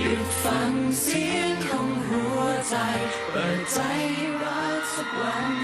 หยุดฟังเสียงของหัวใจ เปิดใจรักสักวัน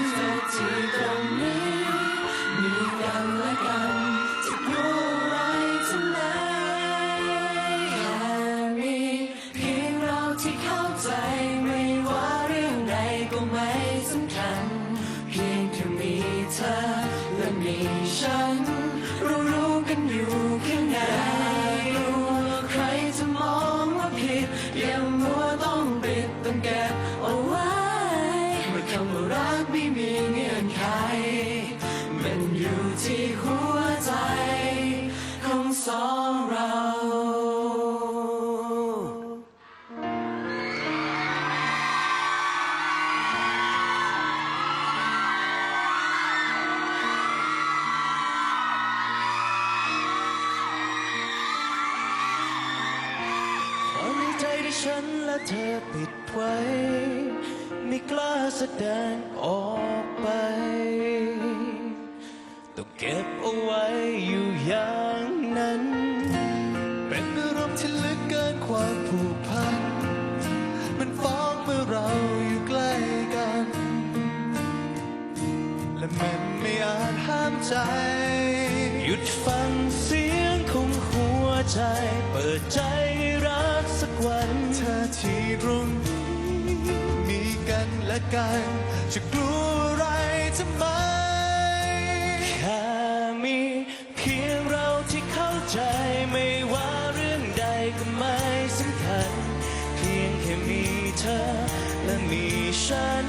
ไว้ ไม่กล้าแสดงออกไป ต้องเก็บเอาไว้อยู่อย่างนั้น เป็นอารมณ์ที่ลึกเกินความผูกพัน มันฟ้องเมื่อเราอยู่ใกล้กัน และมันไม่อาจห้ามใจ หยุดฟังเสียงของหัวใจ เปิดใจ กัน จะกลัวอะไรทำไม แค่มีเพียงเราที่เข้าใจไม่ว่าเรื่องใดก็ไม่สำคัญ เพียงแค่มีเธอและมีฉัน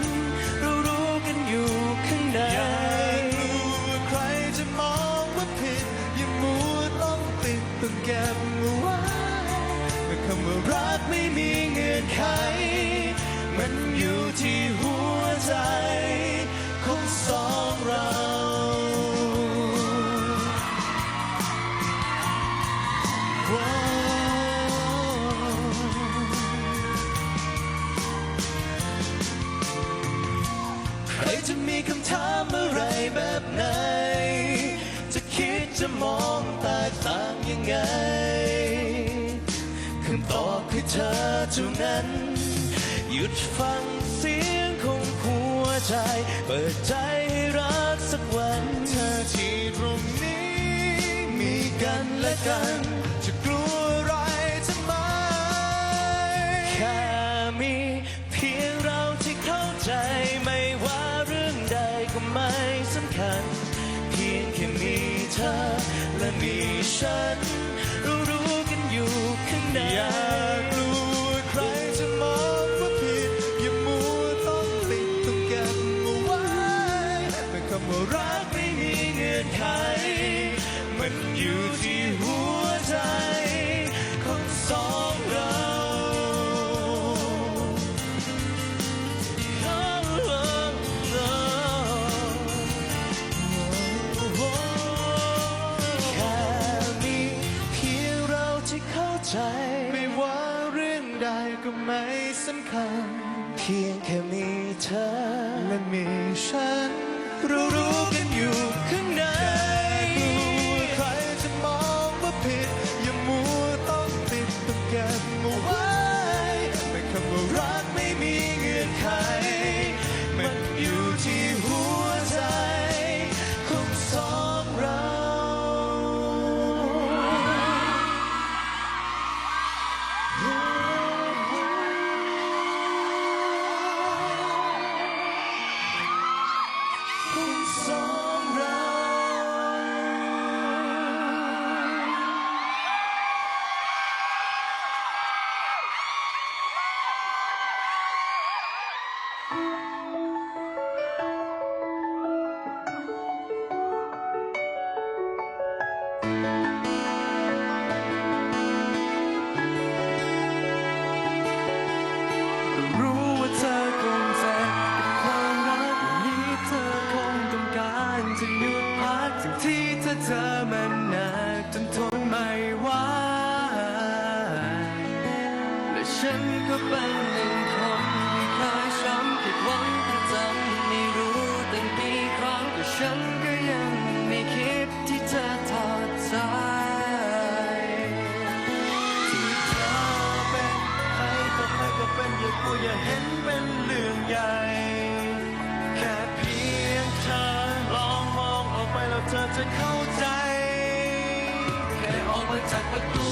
เรารู้กันอยู่ข้างในอย่ากลัวใครจะมองว่าผิด อย่ามัวต้องติดต้องเก็บเอาไว้เมื่อคำว่ารักไม่มีเงื่อนไข มันอยู่ที่หัว รจะมีคำถามอะไรแบบไหน จะคิดจะมองแตกต่างยังไงคำตอบคือเธอเท่านั้น หยุดฟังเสียงของหัวใจ เปิดใจให้รักสักวัน เธอที่ตรงนี้มีกันและกัน มีฉันเรารู้กันอยู่ข้างในอย่ากลัวใครจะมองว่าผิด อย่ามัวต้องติดต้องเก็บเอาไว้แต่คำว่ารักไม่มีเงื่อนไขมันอยู่ที่ ใจ ไม่ว่าเรื่องใดก็ไม่สำคัญ เพียงแค่มีเธอ และมีฉันรู้รู้กันอยู่ข้างในกลัวใครจะมองว่าผิด อย่ามัวต้องติดต้องเก็บเอาไว้ไม่คำว่ารักไม่มีเงื่อนไข จะหยุดพักสิ่งที่เธอเจอมันหนักจนทนไม่ไหวและฉันก็เป็นหนึ่งคนที่เคยช้ำผิดหวังประจำ ค่อ